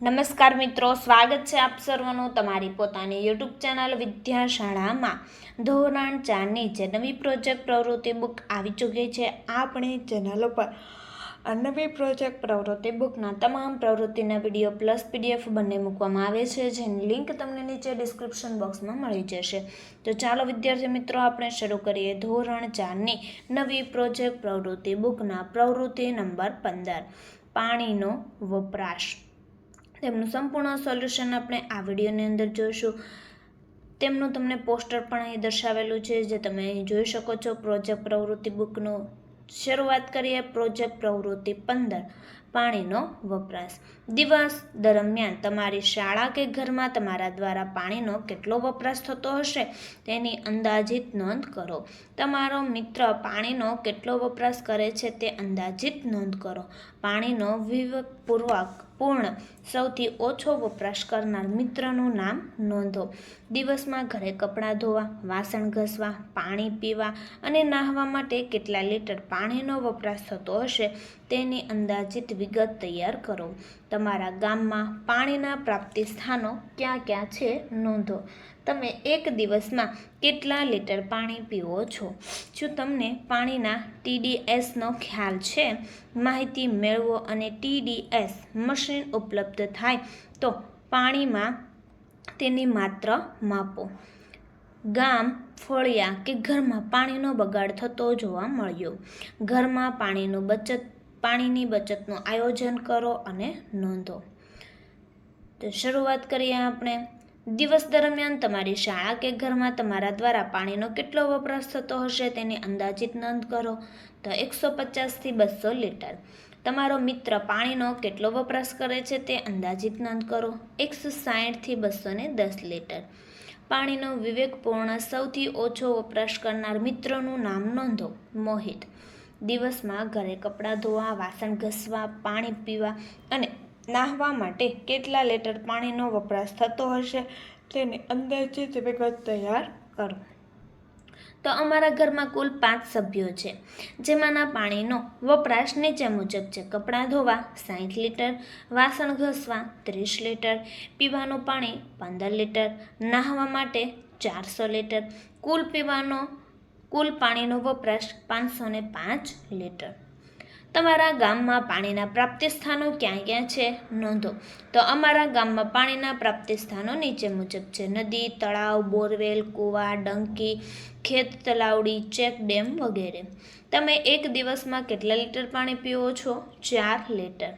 નમસ્કાર મિત્રો, સ્વાગત છે આપ સર્વનું તમારી પોતાની યુટ્યુબ ચેનલ વિદ્યાશાળામાં. ધોરણ ચારની જે નવી પ્રોજેક્ટ પ્રવૃત્તિ બુક આવી ચૂકી છે, આપણી ચેનલ પર નવી પ્રોજેક્ટ પ્રવૃત્તિ બુકના તમામ પ્રવૃત્તિના વીડિયો પ્લસ પીડીએફ બંને મૂકવામાં આવે છે, જેની લિંક તમને નીચે ડિસ્ક્રિપ્શન બોક્સમાં મળી જશે. તો ચાલો વિદ્યાર્થી મિત્રો, આપણે શરૂ કરીએ ધોરણ ચારની નવી પ્રોજેક્ટ પ્રવૃત્તિ બુકના પ્રવૃત્તિ નંબર પંદર. પાણીનો વપરાશ. તેમનું સંપૂર્ણ સોલ્યુશન આપણે આ વિડીયોની અંદર જોઈશું. તેમનું તમને પોસ્ટર પણ અહીં દર્શાવેલું છે, જે તમે અહીં જોઈ શકો છો. પ્રોજેક્ટ પ્રવૃત્તિ બુકનું શરૂઆત કરીએ. પ્રોજેક્ટ પ્રવૃત્તિ પંદર. પાણીનો વપરાશ. દિવસ દરમિયાન તમારી શાળા કે ઘરમાં તમારા દ્વારા પાણીનો કેટલો વપરાશ થતો હશે તેની અંદાજિત નોંધ કરો. તમારો મિત્ર પાણીનો કેટલો વપરાશ કરે છે તે અંદાજિત નોંધ કરો. પાણીનો વિવેકપૂર્વક પૂર્ણ સૌથી ઓછો વપરાશ કરનાર મિત્રનું નામ નોંધો. દિવસમાં ઘરે કપડાં ધોવા, વાસણ ઘસવા, પાણી પીવા અને નાહવા માટે કેટલા લીટર પાણીનો વપરાશ થતો હશે તેની અંદાજિત વિગત તૈયાર કરો. તમારા ગામમાં પાણીના પ્રાપ્તિ સ્થાનો ક્યાં ક્યાં છે નોંધો. તમે એક દિવસમાં કેટલા લીટર પાણી પીવો છો? શું તમને પાણીના ટીડીએસનો ખ્યાલ છે? માહિતી મેળવો અને ટીડીએસ મશીન ઉપલબ્ધ થાય તો પાણીમાં તેની માત્ર માપો. ગામ, ફળિયા કે ઘરમાં પાણીનો બગાડ થતો જોવા મળ્યો. ઘરમાં પાણીનું બચત પાણીની બચતનું આયોજન કરો અને નોંધો. તો શરૂઆત કરીએ આપણે. દિવસ દરમિયાન તમારી શાળા કે ઘરમાં તમારા દ્વારા પાણીનો કેટલો વપરાશ થતો હશે તેની અંદાજિત નોંધ કરો. તો એકસો પચાસથી બસો લીટર. તમારો મિત્ર પાણીનો કેટલો વપરાશ કરે છે તે અંદાજિત નોંધ કરો. એકસો સાહીઠથી બસો ને દસ લીટર. પાણીનો વિવેકપૂર્ણ સૌથી ઓછો વપરાશ કરનાર મિત્રનું નામ નોંધો. મોહિત. દિવસમાં ઘરે કપડાં ધોવા, વાસણ ઘસવા, પાણી પીવા અને નાહવા માટે કેટલા લીટર પાણીનો વપરાશ થતો હશે તેને અંદાજિત વિગત તૈયાર કરો. તો અમારા ઘરમાં કુલ પાંચ સભ્યો છે, જેમાંના પાણીનો વપરાશ નીચે મુજબ છે. કપડાં ધોવા સાઠ લીટર, વાસણ ઘસવા ત્રીસ લીટર, પીવાનું પાણી પંદર લીટર, નાહવા માટે ચારસો લીટર, કુલ પીવાનો કુલ પાણીનો વપરાશ પાંચસો ને પાંચ લીટર. તમારા ગામમાં પાણીના પ્રાપ્તિ સ્થાનો ક્યાં ક્યાં છે? નોંધો. તો અમારા ગામમાં પાણીના પ્રાપ્તિ સ્થાનો નીચે મુજબ છે. નદી, તળાવ, બોરવેલ, કૂવા, ડંકી, ખેત તલાવડી, ચેક ડેમ વગેરે. તમે એક દિવસમાં કેટલા લીટર પાણી પીવો છો? ચાર લીટર.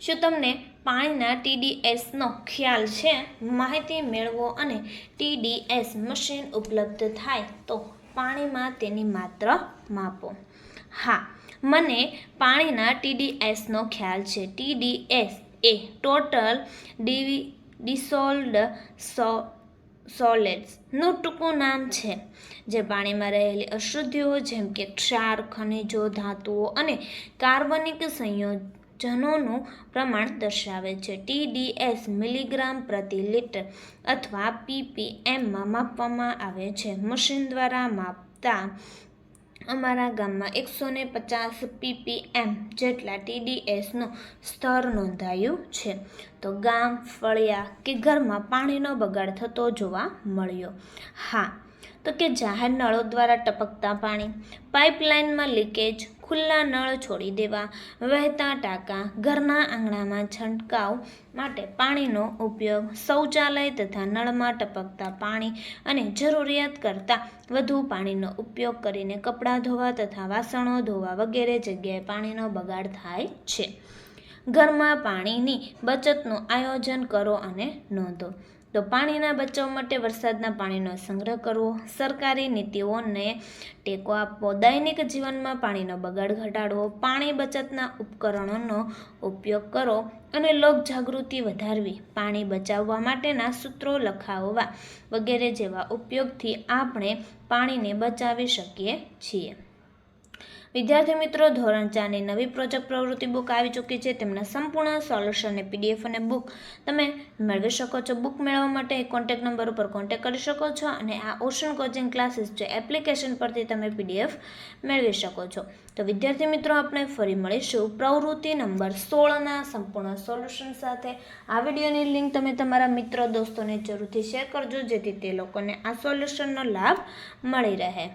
શું તમને પાણીના ટીડીએસનો ખ્યાલ છે? માહિતી મેળવો અને ટીડીએસ મશીન ઉપલબ્ધ થાય તો પાણીમાં તેની માત્ર માપો. હા, મને પાણીના ટીડીએસનો ખ્યાલ છે. ટીડીએસ એ ટોટલ ડીવી ડિસોલ્ડ સો સોલેટ્સનું ટૂંકું નામ છે, જે પાણીમાં રહેલી અશુદ્ધિઓ જેમ કે ક્ષાર, ખનિજો, ધાતુઓ અને કાર્બનિક સંયોજનોનું પ્રમાણ દર્શાવે છે. ટીડીએસ મિલીગ્રામ પ્રતિ લીટર અથવા પીપીએમમાં માપવામાં આવે છે. મશીન દ્વારા માપતા અમારા ગામમાં એકસો ને પચાસ પીપીએમ જેટલા ટીડીએસનું સ્તર નોંધાયું છે. તો ગામ, ફળિયા કે ઘરમાં પાણીનો બગાડ થતો જોવા મળ્યો. હા, તો કે જાહેર નળો દ્વારા ટપકતા પાણી. પાઇપલાઇનમાં લીકેજ ખુલ્લા નળ છોડી દેવા. વહેતા ટાંકા ઘરના આંગણામાં છંટકાવ માટે પાણીનો ઉપયોગ શૌચાલય તથા નળમાં ટપકતા પાણી અને જરૂરિયાત કરતાં વધુ પાણીનો ઉપયોગ કરીને કપડાં ધોવા તથા વાસણો ધોવા વગેરે જગ્યાએ પાણીનો બગાડ થાય છે. ઘરમાં પાણીની બચતનું આયોજન કરો અને નોંધો. તો પાણીના બચાવ માટે વરસાદના પાણીનો સંગ્રહ કરવો, સરકારી નીતિઓને ટેકો આપવો, દૈનિક જીવનમાં પાણીનો બગાડ ઘટાડવો, પાણી બચતના ઉપકરણોનો ઉપયોગ કરો અને લોકજાગૃતિ વધારવી, પાણી બચાવવા માટેના સૂત્રો લખાવવા વગેરે જેવા ઉપયોગથી આપણે પાણીને બચાવી શકીએ છીએ. વિદ્યાર્થી મિત્રો, ધોરણ ચારની નવી પ્રોજેક્ટ પ્રવૃત્તિ બુક આવી ચૂકી છે. તેમના સંપૂર્ણ સોલ્યુશન અને પીડીએફ અને બુક તમે મેળવી શકો છો. બુક મેળવવા માટે કોન્ટેક્ટ નંબર ઉપર કોન્ટેક્ટ કરી શકો છો અને આ ઓશન કોચિંગ ક્લાસીસ જે એપ્લિકેશન પરથી તમે પીડીએફ મેળવી શકો છો. તો વિદ્યાર્થી મિત્રો, આપણે ફરી મળીશું પ્રવૃત્તિ નંબર સોળના સંપૂર્ણ સોલ્યુશન સાથે. આ વિડીયોની લિંક તમે તમારા મિત્રો, દોસ્તોને જરૂરથી શેર કરજો, જેથી તે લોકોને આ સોલ્યુશનનો લાભ મળી રહે.